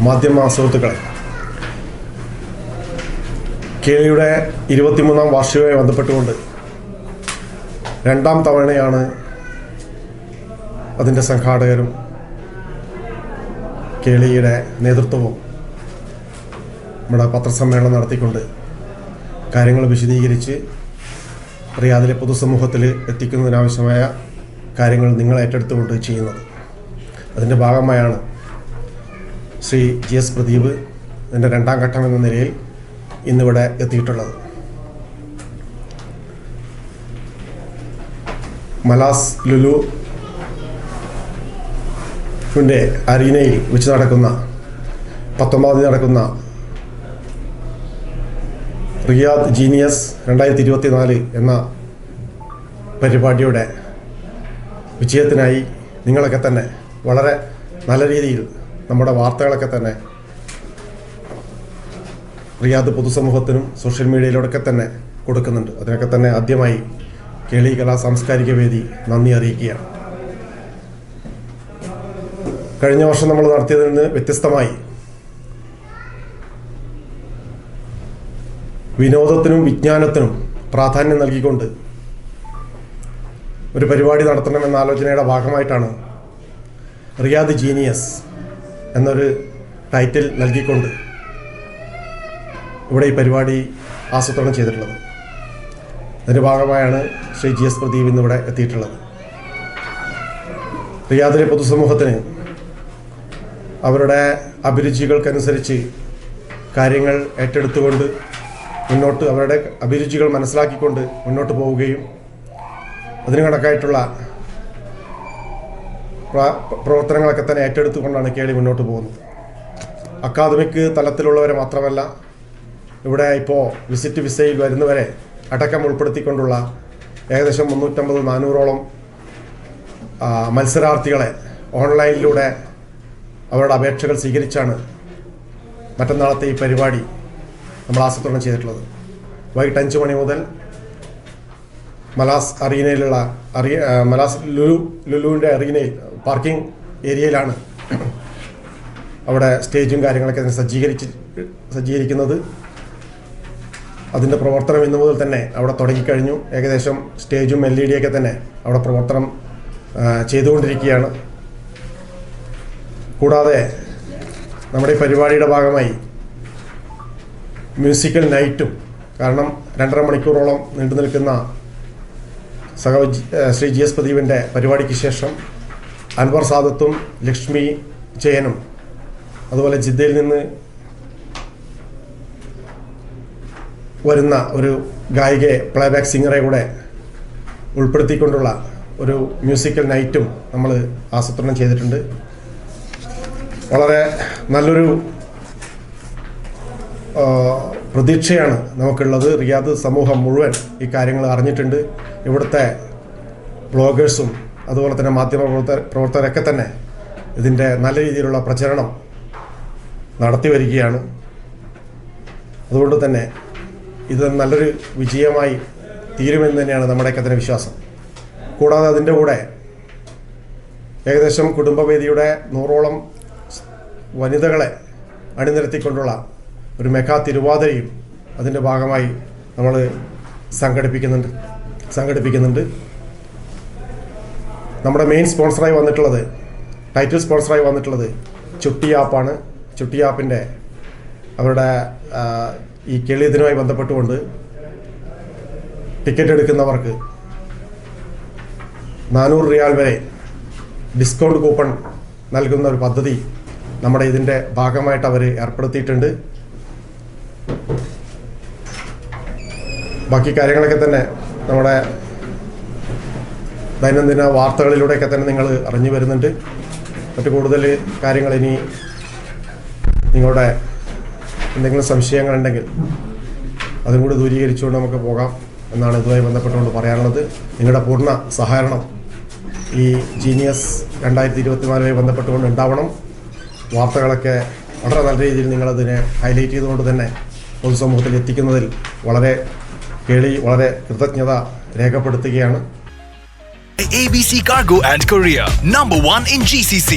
മാധ്യമ സുഹൃത്തുക്കളെ കേളിയുടെ ഇരുപത്തിമൂന്നാം വാർഷികവുമായി ബന്ധപ്പെട്ടുകൊണ്ട് രണ്ടാം തവണയാണ് അതിന്റെ സംഘാടകരും കേളിയുടെ നേതൃത്വവും നമ്മുടെ പത്രസമ്മേളനം നടത്തിക്കൊണ്ട് കാര്യങ്ങൾ വിശദീകരിച്ച് റിയാദിലെ പൊതുസമൂഹത്തിൽ എത്തിക്കുന്നതിനാവശ്യമായ കാര്യങ്ങൾ നിങ്ങൾ ഏറ്റെടുത്തുകൊണ്ട് ചെയ്യുന്നത്. അതിന്റെ ഭാഗമായാണ് ശ്രീ ജി എസ് പ്രദീപ് ഇതിന്റെ രണ്ടാം ഘട്ടം എന്ന നിലയിൽ ഇന്നിവിടെ എത്തിയിട്ടുള്ളത്. മലാസ് ലുലു ന്റെ അരീനയിൽ വെച്ച് നടക്കുന്ന പത്തൊമ്പതാം തീയതി നടക്കുന്ന റിയാദ് ജീനിയസ് രണ്ടായിരത്തി ഇരുപത്തിനാല് എന്ന പരിപാടിയുടെ വിജയത്തിനായി നിങ്ങളൊക്കെ തന്നെ വളരെ നല്ല രീതിയിൽ നമ്മുടെ വാർത്തകളൊക്കെ തന്നെ. റിയാദ് പൊതുസമൂഹത്തിനും സോഷ്യൽ മീഡിയയിലൂടെയൊക്കെ തന്നെ കൊടുക്കുന്നുണ്ട്. അതിനൊക്കെ തന്നെ ആദ്യമായി കേളി കലാ സാംസ്കാരിക വേദി നന്ദി അറിയിക്കുകയാണ്. കഴിഞ്ഞ വർഷം നമ്മൾ നടത്തിയതിൽ നിന്ന് വ്യത്യസ്തമായി വിനോദത്തിനും വിജ്ഞാനത്തിനും പ്രാധാന്യം നൽകിക്കൊണ്ട് ഒരു പരിപാടി നടത്തണമെന്ന ആലോചനയുടെ ഭാഗമായിട്ടാണ് റിയാദ് ജീനിയസ് എന്നൊരു ടൈറ്റിൽ നൽകിക്കൊണ്ട് ഇവിടെ ഈ പരിപാടി ആസൂത്രണം ചെയ്തിട്ടുള്ളത്. അതിന്റെ ഭാഗമായാണ് ശ്രീ ജി എസ് പ്രദീപ് ഇന്നിവിടെ എത്തിയിട്ടുള്ളത്. റിയാദിലെ പൊതുസമൂഹത്തിന് അവരുടെ അഭിരുചികൾക്കനുസരിച്ച് കാര്യങ്ങൾ ഏറ്റെടുത്തുകൊണ്ട് മുന്നോട്ട് അവരുടെ അഭിരുചികൾ മനസ്സിലാക്കിക്കൊണ്ട് മുന്നോട്ട് പോവുകയും അതിന് കണക്കായിട്ടുള്ള പ്രവർത്തനങ്ങളൊക്കെ തന്നെ ഏറ്റെടുത്തുകൊണ്ടാണ് കേളി മുന്നോട്ട് പോകുന്നത്. അക്കാദമിക് തലത്തിലുള്ളവരെ മാത്രമല്ല ഇവിടെ ഇപ്പോൾ വിസിറ്റ് വിസയിൽ വരുന്നവരെ അടക്കം ഉൾപ്പെടുത്തിക്കൊണ്ടുള്ള ഏകദേശം മുന്നൂറ്റമ്പത് നാനൂറോളം മത്സരാർത്ഥികളെ ഓൺലൈനിലൂടെ അവരുടെ അപേക്ഷകൾ സ്വീകരിച്ചാണ് മറ്റന്നാളത്തെ ഈ പരിപാടി നമ്മൾ ആസൂത്രണം ചെയ്തിട്ടുള്ളത്. വൈകിട്ട് അഞ്ച് മണി മുതൽ മലാസ് അറീനയിലുള്ള അറി ആ, മലാസ് ലുലു ലുലുവിന്റെ അറീനയിൽ പാർക്കിംഗ് ഏരിയയിലാണ് അവിടെ സ്റ്റേജും കാര്യങ്ങളൊക്കെ സജ്ജീകരിച്ച് സജ്ജീകരിക്കുന്നത്. അതിന്റെ പ്രവർത്തനം ഇന്നു മുതൽ തന്നെ അവിടെ തുടങ്ങിക്കഴിഞ്ഞു. ഏകദേശം സ്റ്റേജും എൽ ഇ ഡിയൊക്കെ തന്നെ അവിടെ പ്രവർത്തനം ചെയ്തുകൊണ്ടിരിക്കുകയാണ്. കൂടാതെ നമ്മുടെ ഈ പരിപാടിയുടെ ഭാഗമായി മ്യൂസിക്കൽ നൈറ്റും കാരണം രണ്ടര മണിക്കൂറോളം നീണ്ടു നിൽക്കുന്ന സഹ ശ്രീ ജി എസ് പ്രദീപിന്റെ പരിപാടിക്ക് ശേഷം അൻവർ സാദത്തും ലക്ഷ്മി ജയനും അതുപോലെ ജിദ്ദയിൽ നിന്ന് വരുന്ന ഒരു ഗായികയെ പ്ലേബാക്ക് സിംഗറെ കൂടെ ഉൾപ്പെടുത്തിക്കൊണ്ടുള്ള ഒരു മ്യൂസിക്കൽ നൈറ്റും നമ്മൾ ആസൂത്രണം ചെയ്തിട്ടുണ്ട്. വളരെ നല്ലൊരു പ്രതീക്ഷയാണ് നമുക്കുള്ളത്. റിയാദ് സമൂഹം മുഴുവൻ ഈ കാര്യങ്ങൾ അറിഞ്ഞിട്ടുണ്ട്. ഇവിടുത്തെ ബ്ലോഗേഴ്സും അതുപോലെ തന്നെ മാധ്യമ പ്രവർത്തക പ്രവർത്തകരൊക്കെ തന്നെ ഇതിന്റെ നല്ല രീതിയിലുള്ള പ്രചരണം നടത്തി വരികയാണ്. അതുകൊണ്ട് തന്നെ ഇത് നല്ലൊരു വിജയമായി തീരുമെന്ന് തന്നെയാണ് നമ്മുടെയൊക്കെ തന്നെ വിശ്വാസം. കൂടാതെ അതിന്റെ കൂടെ ഏകദേശം കുടുംബവേദിയുടെ നൂറോളം വനിതകളെ അണിനിരത്തിക്കൊണ്ടുള്ള ഒരു മെഗാ തിരുവാതിരയും അതിന്റെ ഭാഗമായി നമ്മൾ സംഘടിപ്പിക്കുന്നുണ്ട് സംഘടിപ്പിക്കുന്നുണ്ട്. നമ്മുടെ മെയിൻ സ്പോൺസറായി വന്നിട്ടുള്ളത് ടൈറ്റിൽ സ്പോൺസറായി വന്നിട്ടുള്ളത് ചുട്ടി ആപ്പാണ്. ചുട്ടി ആപ്പിന്റെ അവരുടെ ഈ കേളി ഇതിനുമായി ബന്ധപ്പെട്ടുകൊണ്ട് ടിക്കറ്റ് എടുക്കുന്നവർക്ക് നാനൂറ് റിയാൽ വരെ ഡിസ്കൗണ്ട് കൂപ്പൺ നൽകുന്ന ഒരു പദ്ധതി നമ്മുടെ ഇതിന്റെ ഭാഗമായിട്ട് അവർ ഏർപ്പെടുത്തിയിട്ടുണ്ട്. ബാക്കി കാര്യങ്ങളൊക്കെ തന്നെ നമ്മുടെ ദൈനംദിന വാർത്തകളിലൂടെയൊക്കെ തന്നെ നിങ്ങൾ അറിഞ്ഞു വരുന്നുണ്ട്. മറ്റു കൂടുതൽ കാര്യങ്ങൾ ഇനി നിങ്ങളുടെ എന്തെങ്കിലും സംശയങ്ങളുണ്ടെങ്കിൽ അതും കൂടി ദൂരീകരിച്ചുകൊണ്ട് നമുക്ക് പോകാം എന്നാണ് ഇതുമായി ബന്ധപ്പെട്ടുകൊണ്ട് പറയാനുള്ളത്. നിങ്ങളുടെ പൂർണ സഹകരണം ഈ ജീനിയസ് രണ്ടായിരത്തി ഇരുപത്തിനാലുമായി ബന്ധപ്പെട്ടുകൊണ്ട് ഉണ്ടാവണം. വാർത്തകളൊക്കെ വളരെ നല്ല രീതിയിൽ നിങ്ങളതിനെ ഹൈലൈറ്റ് ചെയ്തുകൊണ്ട് തന്നെ പൊതുസമൂഹത്തിൽ എത്തിക്കുന്നതിൽ വളരെ കേളി വളരെ കൃതജ്ഞത രേഖപ്പെടുത്തുകയാണ് ABC Cargo and Korea, number one in GCC.